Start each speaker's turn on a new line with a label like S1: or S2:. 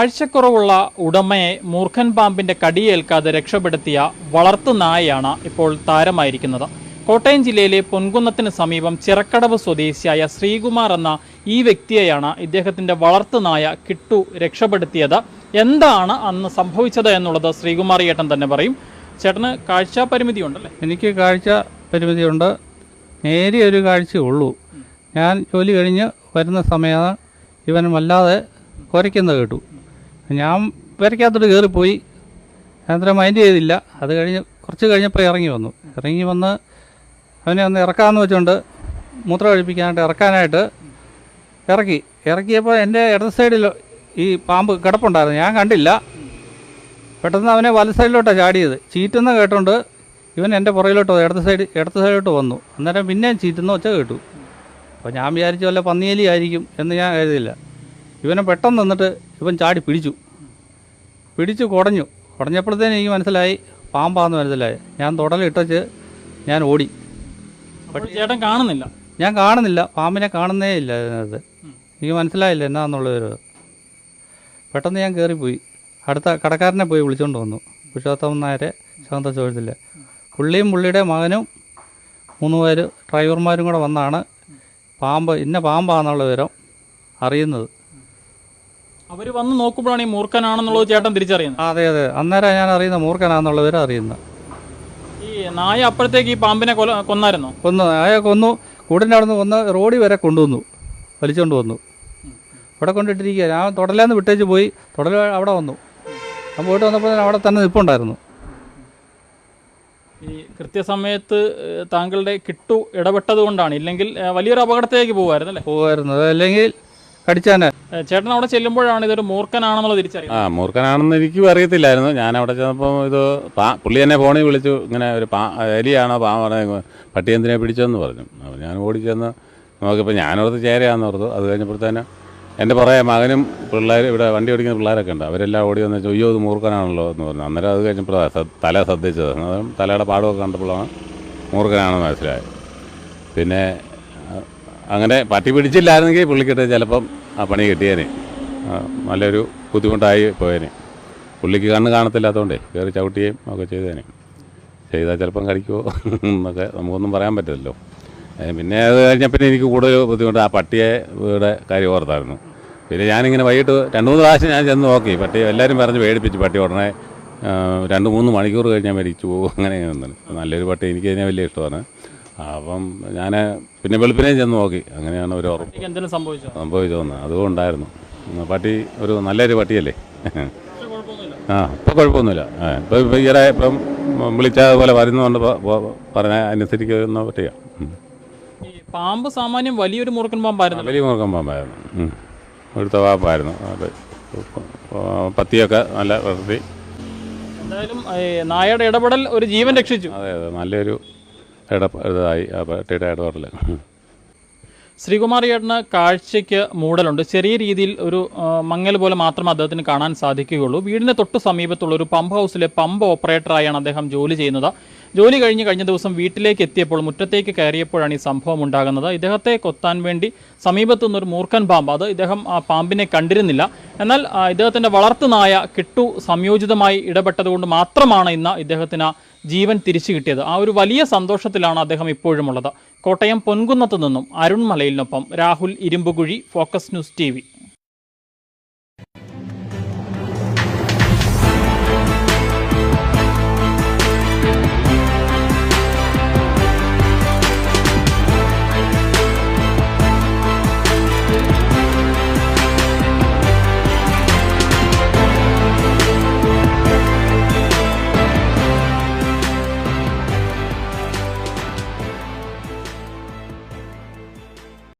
S1: കാഴ്ചക്കുറവുള്ള ഉടമയെ മൂർഖൻ പാമ്പിന്റെ കടിയേൽക്കാതെ രക്ഷപ്പെടുത്തിയ വളർത്തു നായയാണ് ഇപ്പോൾ താരമായിരിക്കുന്നത്. കോട്ടയം ജില്ലയിലെ പൊൻകുന്നത്തിന് സമീപം ചിറക്കടവ് സ്വദേശിയായ ശ്രീകുമാർ എന്ന ഈ വ്യക്തിയെയാണ് ഇദ്ദേഹത്തിന്റെ വളർത്തു നായ കിട്ടു രക്ഷപ്പെടുത്തിയത്. എന്താണ് അന്ന് സംഭവിച്ചത് എന്നുള്ളത് ശ്രീകുമാർ ഏട്ടൻ തന്നെ പറയും. ചേട്ടന് കാഴ്ച പരിമിതി ഉണ്ടല്ലേ
S2: എനിക്ക് കാഴ്ച പരിമിതിയുണ്ട്. നേരിയ ഒരു കാഴ്ചയുള്ളൂ ഞാൻ ജോലി കഴിഞ്ഞ് വരുന്ന സമയത്ത് ഇവൻ വല്ലാതെ കുരയ്ക്കുന്നത് കേട്ടു. ഞാൻ വരയ്ക്കകത്തോട്ട് കയറിപ്പോയി. അനന്തരം മൈൻഡ് ചെയ്തില്ല. അത് കഴിഞ്ഞ് കുറച്ച് കഴിഞ്ഞപ്പോൾ ഇറങ്ങി വന്നു. ഇറങ്ങി വന്ന് അവനെ ഒന്ന് ഇറക്കാമെന്ന് വെച്ചുകൊണ്ട് മൂത്രം കഴിപ്പിക്കാനായിട്ട് ഇറക്കാനായിട്ട് ഇറക്കി. ഇറക്കിയപ്പോൾ എന്റെ ഇടത് സൈഡിൽ ഈ പാമ്പ് കിടപ്പുണ്ടായിരുന്നു. ഞാൻ കണ്ടില്ല. പെട്ടെന്ന് അവനെ വല സൈഡിലോട്ടാണ് ചാടിയത്. ചീറ്റുന്ന കേട്ടോണ്ട് ഇവൻ എന്റെ പുറകിലോട്ട് ഇടത്ത് സൈഡ് ഇടത്ത് സൈഡിലോട്ട് വന്നു. അന്നേരം പിന്നെയും ചീറ്റുന്ന ഒച്ച കേട്ടു. അപ്പോൾ ഞാൻ വിചാരിച്ചു വല്ല പന്നിയലി ആയിരിക്കും എന്ന് ഞാൻ കരുതിയില്ല. ഇവനെ പെട്ടെന്ന് നിന്നിട്ട് ഇവൻ ചാടി പിടിച്ചു. പിടിച്ചു കുടഞ്ഞു. കുടഞ്ഞപ്പോഴത്തേനും എനിക്ക് മനസ്സിലായി പാമ്പാന്ന് മനസ്സിലായി. ഞാൻ തുടലിട്ടച്ച് ഞാൻ ഓടി.
S1: ചേട്ടൻ കാണുന്നില്ല.
S2: ഞാൻ കാണുന്നില്ല. പാമ്പിനെ കാണുന്നേ ഇല്ല അതിനകത്ത് എനിക്ക് മനസ്സിലായില്ല എന്നാന്നുള്ളൊരു പെട്ടെന്ന് ഞാൻ കയറിപ്പോയി അടുത്ത കടക്കാരനെ പോയി വിളിച്ചുകൊണ്ട് വന്നു. പുരുഷോത്തമൻ നായരെ ശാന്ത ചോദ്യത്തില്ല പുള്ളിയും പുള്ളിയുടെ മകനും മൂന്ന് പേര് ഡ്രൈവർമാരും കൂടെ വന്നാണ് പാമ്പ് ഇന്ന പാമ്പാന്നുള്ള വിവരം അറിയുന്നത്.
S1: അവർ വന്ന് നോക്കുമ്പോഴാണ് ഈ മൂർഖനാണെന്നുള്ളത് ചേട്ടൻ തിരിച്ചറിയുന്നത്.
S2: അതെ അതെ. അന്നേരം ഞാൻ അറിയുന്ന മൂർഖനാന്നുള്ളവരെ അറിയുന്ന. അറിയുന്നത്
S1: ഈ നായ അപ്പോഴത്തേക്ക് ഈ പാമ്പിനെ കൊല കൊന്നായിരുന്നോ?
S2: കൊന്നു. നായ കൊന്നു. കൂടിന്റെ അവിടെ നിന്ന് കൊന്ന് റോഡിൽ വരെ കൊണ്ടുവന്നു. വലിച്ചുകൊണ്ട് വന്നു. ഇവിടെ കൊണ്ടിട്ടിരിക്കുക. ഞാൻ തുടലേന്ന് വിട്ടേച്ച് പോയി. തുടൽ അവിടെ വന്നു. ഞാൻ പോയിട്ട് വന്നപ്പോൾ അവിടെ തന്നെ നിൽപ്പുണ്ടായിരുന്നു
S1: ഈ കൃത്യസമയത്ത് താങ്കളുടെ കിട്ടു ഇടപെട്ടത് കൊണ്ടാണ് ഇല്ലെങ്കിൽ വലിയൊരു അപകടത്തിലേക്ക് പോകുമായിരുന്നു അല്ലേ
S2: പോകുമായിരുന്നു അല്ലെങ്കിൽ കടിച്ചാനെ?
S1: ചേട്ടൻ അവിടെ ചെല്ലുമ്പോഴാണ് ഇതൊരു മൂർഖനാണെന്നുള്ള തിരിച്ചറിയുന്നത്.
S3: ആ മൂർഖനാണെന്ന് എനിക്ക് അറിയത്തില്ലായിരുന്നു. ഞാൻ അവിടെ ചെന്നപ്പോൾ ഇത് പാ പുള്ളി എന്നെ ഫോണിൽ വിളിച്ചു. ഇങ്ങനെ ഒരു പാ എലിയാണോ പാ പറഞ്ഞ പട്ടിയന്തിനെ പിടിച്ചെന്ന് പിടിച്ചതെന്ന് പറഞ്ഞു. അപ്പോൾ ഞാൻ ഓടി ചെന്ന് നോക്കിയപ്പോൾ ഞാനോർത്ത് ചേരയാന്ന് ഓർത്തു. അത് കഴിഞ്ഞപ്പോഴത്തേന് എന്റെ പുറകെ മകനും പിള്ളേർ ഇവിടെ വണ്ടി ഓടിക്കുന്ന പിള്ളേരൊക്കെ ഉണ്ട്. അവരെല്ലാം ഓടി വന്ന് ചോയ്യോ ഇത് മൂർഖനാണല്ലോ എന്ന് പറഞ്ഞു. അന്നേരം അത് കഴിഞ്ഞപ്പോഴാണ് തല ശ്രദ്ധിച്ചത്. അതും തലയുടെ പാടുമൊക്കെ കണ്ടപ്പോഴാണ് മൂർഖനാണെന്ന് മനസ്സിലായത്. പിന്നെ അങ്ങനെ പട്ടി പിടിച്ചില്ലായിരുന്നെങ്കിൽ പുള്ളിക്കിട്ട് ചിലപ്പം ആ പണി കിട്ടിയേനെ. നല്ലൊരു ബുദ്ധിമുട്ടായി പോയേനെ. പുള്ളിക്ക് കണ്ണ് കാണത്തില്ലാത്തതുകൊണ്ടേ കയറി ചവിട്ടുകയും ഒക്കെ ചെയ്തേനെ. ചെയ്താൽ ചിലപ്പം കടിക്കുമോ എന്നൊക്കെ നമുക്കൊന്നും പറയാൻ പറ്റില്ലല്ലോ പിന്നെ അത് കഴിഞ്ഞാൽ പിന്നെ എനിക്ക് കൂടുതൽ ബുദ്ധിമുട്ട് ആ പട്ടിയെ ഇവിടെ കാര്യം ഓർത്തായിരുന്നു. പിന്നെ ഞാനിങ്ങനെ വൈകിട്ട് രണ്ട് മൂന്ന് പ്രാവശ്യം ഞാൻ ചെന്ന് നോക്കി. പട്ടി എല്ലാവരും പറഞ്ഞ് പേടിപ്പിച്ച് പട്ടി ഉടനെ രണ്ട് മൂന്ന് മണിക്കൂർ കഴിഞ്ഞാൽ മരിച്ചു പോകും. അങ്ങനെ നല്ലൊരു പട്ടി എനിക്ക് കഴിഞ്ഞാൽ വലിയ ഇഷ്ടമാണ്. അപ്പം ഞാൻ പിന്നെ വെളുപ്പിനെയും ചെന്ന് നോക്കി. അങ്ങനെയാണ് ഒരു ഉറപ്പ്.
S1: എന്തെങ്കിലും സംഭവിച്ചോ?
S3: സംഭവിച്ചോന്ന്. അതും ഉണ്ടായിരുന്നു പട്ടി ഒരു നല്ലൊരു പട്ടിയല്ലേ ആ ഇപ്പം കുഴപ്പമൊന്നുമില്ല. ഇപ്പം ഇപ്പം ഈയിടെ ഇപ്പം വിളിച്ചതുപോലെ വരുന്നതുകൊണ്ട് പറഞ്ഞ അനുസരിക്കുന്ന പട്ടിയാണ്
S1: പാമ്പ് സാമാന്യം വലിയൊരു മുറുക്കൻ പാമ്പായിരുന്നു.
S3: വലിയ മുറുക്കൻ പാമ്പായിരുന്നു. ഒരു എടുത്ത പാമ്പായിരുന്നു. അത് പത്തിയൊക്കെ നല്ല വളർത്തി.
S1: എന്തായാലും നായയുടെ ഇടപെടൽ ഒരു ജീവൻ രക്ഷിച്ചു.
S3: അതെ അതെ. നല്ലൊരു ഇതായി പട്ടിയുടെ ഇടപാടിൽ
S1: ശ്രീകുമാർ ചേട്ടന് കാഴ്ചയ്ക്ക് മൂടലുണ്ട്. ചെറിയ രീതിയിൽ ഒരു മങ്ങൽ പോലെ മാത്രം അദ്ദേഹത്തിന് കാണാൻ സാധിക്കുകയുള്ളൂ. വീടിന് തൊട്ട് സമീപത്തുള്ള ഒരു പമ്പ് ഹൗസിലെ പമ്പ് ഓപ്പറേറ്ററായാണ് അദ്ദേഹം ജോലി ചെയ്യുന്നത്. ജോലി കഴിഞ്ഞ് കഴിഞ്ഞ ദിവസം വീട്ടിലേക്ക് എത്തിയപ്പോൾ മുറ്റത്തേക്ക് കയറിയപ്പോഴാണ് ഈ സംഭവം ഉണ്ടാകുന്നത്. ഇദ്ദേഹത്തെ കൊത്താൻ വേണ്ടി സമീപത്തു നിന്നൊരു മൂർഖൻ പാമ്പ്. അത് ഇദ്ദേഹം ആ പാമ്പിനെ കണ്ടിരുന്നില്ല. എന്നാൽ ഇദ്ദേഹത്തിന്റെ ഇദ്ദേഹത്തിന്റെ വളർത്തു നായ കിട്ടു സംയോജിതമായി ഇടപെട്ടതുകൊണ്ട് മാത്രമാണ് ഇന്ന് ഇദ്ദേഹത്തിന് ജീവൻ തിരിച്ചു കിട്ടിയത്. ആ ഒരു വലിയ സന്തോഷത്തിലാണ് അദ്ദേഹം ഇപ്പോഴുമുള്ളത്. കോട്ടയം പൊൻകുന്നത്തു നിന്നും അരുൺമലയിൽ മലയിലിനൊപ്പം Rahul Irumbukuzhi focus news T